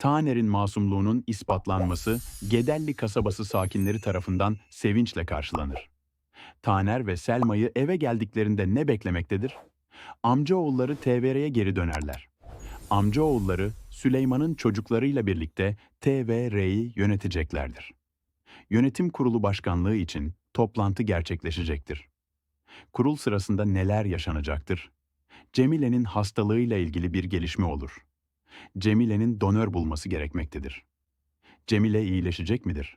Taner'in masumluğunun ispatlanması Gedelli kasabası sakinleri tarafından sevinçle karşılanır. Taner ve Selma'yı eve geldiklerinde ne beklemektedir? Amcaoğulları TVR'ye geri dönerler. Amcaoğulları Süleyman'ın çocuklarıyla birlikte TVR'yi yöneteceklerdir. Yönetim kurulu başkanlığı için toplantı gerçekleşecektir. Kurul sırasında neler yaşanacaktır? Cemile'nin hastalığıyla ilgili bir gelişme olur. Cemile'nin donör bulması gerekmektedir. Cemile iyileşecek midir?